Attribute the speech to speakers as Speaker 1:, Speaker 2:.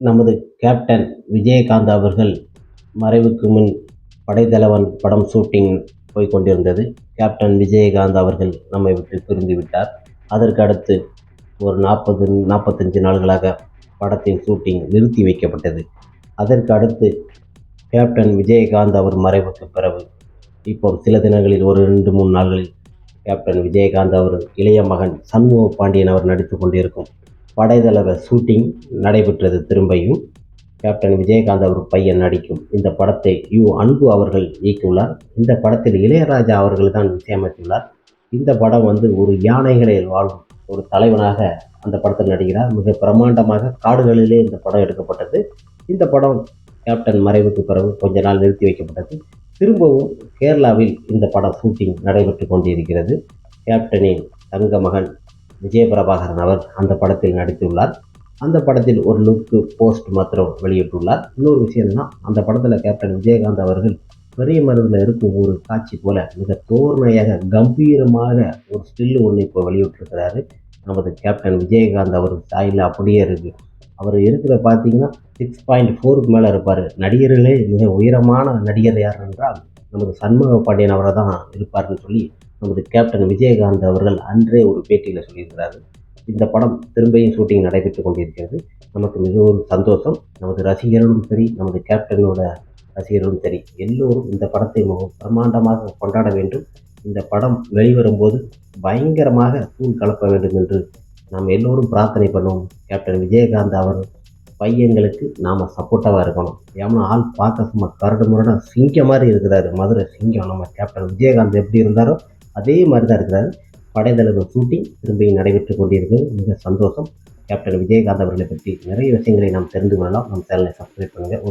Speaker 1: நமது கேப்டன் விஜயகாந்த் அவர்கள் மறைவுக்கு முன் படைத்தலைவன் படம் ஷூட்டிங் போய் கொண்டிருந்தது. கேப்டன் விஜயகாந்த் அவர்கள் நம்மை விட்டு பிரிந்து விட்டார். அதற்கு அடுத்து ஒரு நாற்பது நாற்பத்தஞ்சு நாள்களாக படத்தின் ஷூட்டிங் நிறுத்தி வைக்கப்பட்டது. அதற்கு அடுத்து கேப்டன் விஜயகாந்த் அவர் மறைவுக்கு பிறகு இப்போ சில தினங்களில் ஒரு ரெண்டு மூணு நாள்களில் கேப்டன் விஜயகாந்த் அவர் இளைய மகன் சண்முக பாண்டியன் அவர் நடித்து கொண்டிருக்கும் படைத்தலைவர் ஷூட்டிங் நடைபெற்றது திரும்பியும். கேப்டன் விஜயகாந்த் அவர் பையன் நடிக்கும் இந்த படத்தை யு. அன்பு அவர்கள் இயக்கியுள்ளார். இந்த படத்தில் இளையராஜா அவர்கள் தான் இசையமைத்துள்ளார். இந்த படம் வந்து ஒரு யானைகளில் வாழும் ஒரு தலைவனாக அந்த படத்தில் நடிக்கிறார். மிக பிரமாண்டமாக காடுகளிலே இந்த படம் எடுக்கப்பட்டது. இந்த படம் கேப்டன் மறைவுக்கு பிறகு கொஞ்ச நாள் நிறுத்தி வைக்கப்பட்டது. திரும்பவும் கேரளாவில் இந்த படம் ஷூட்டிங் நடைபெற்று கொண்டிருக்கிறது. கேப்டனின் தங்க மகன் விஜயபிரபாகரன் அவர் அந்த படத்தில் நடித்துள்ளார். அந்த படத்தில் ஒரு லுக்கு போஸ்ட் மாத்திரம் வெளியிட்டுள்ளார். இன்னொரு விஷயம் என்னன்னா அந்த படத்தில் கேப்டன் விஜயகாந்த் அவர்கள் பெரிய மருந்தில் இருக்கும் ஒரு காட்சி போல மிக தோர்மையாக கம்பீரமாக ஒரு ஸ்டில்லு ஒன்று இப்போ வெளியிட்டிருக்கிறாரு. நமது கேப்டன் விஜயகாந்த் அவர் ஸ்டைலில் அப்படியே இருக்குது அவர் இருக்கிற பார்த்தீங்கன்னா சிக்ஸ் பாயிண்ட் ஃபோருக்கு மேலே இருப்பார். நடிகர்களே மிக உயரமான நடிகர் யார் என்றால் நமது சண்முக பாண்டியன் அவரை தான் இருப்பார்னு சொல்லி நமது கேப்டன் விஜயகாந்த் அவர்கள் அன்றே ஒரு பேட்டியில் சொல்லியிருக்கிறார். இந்த படம் திரும்பியும் ஷூட்டிங் நடைபெற்று கொண்டிருக்கிறது. நமக்கு மிகவும் சந்தோஷம். நமது ரசிகர்களும் சரி நமது கேப்டனோட ரசிகர்களும் சரி எல்லோரும் இந்த படத்தை மிகவும் பிரம்மாண்டமாக கொண்டாட வேண்டும். இந்த படம் வெளிவரும்போது பயங்கரமாக தூள் கலப்ப வேண்டும் என்று நாம் எல்லோரும் பிரார்த்தனை பண்ணுவோம். கேப்டன் விஜயகாந்த் அவர் பையன்களுக்கு நாம் சப்போர்ட்டாக இருக்கணும். ஏன்னா ஆள் பார்க்க சும்மா கரடு முரடாக சிங்கம் மாதிரி இருக்கிறாரு. மதுரை சிங்கம். நம்ம கேப்டன் விஜயகாந்த் எப்படி இருந்தாரோ அதே மாதிரி தான் இருக்கிறார். படைத்தலைவர் ஷூட்டிங் திரும்பி நடைபெற்று கொண்டிருக்கு மிக சந்தோஷம். கேப்டன் விஜயகாந்த் அவர்களை பற்றி நிறைய விஷயங்களை நாம் தெரிந்து கொள்ளலாம். நம் சேனலை சப்ஸ்கிரைப் பண்ணுங்கள்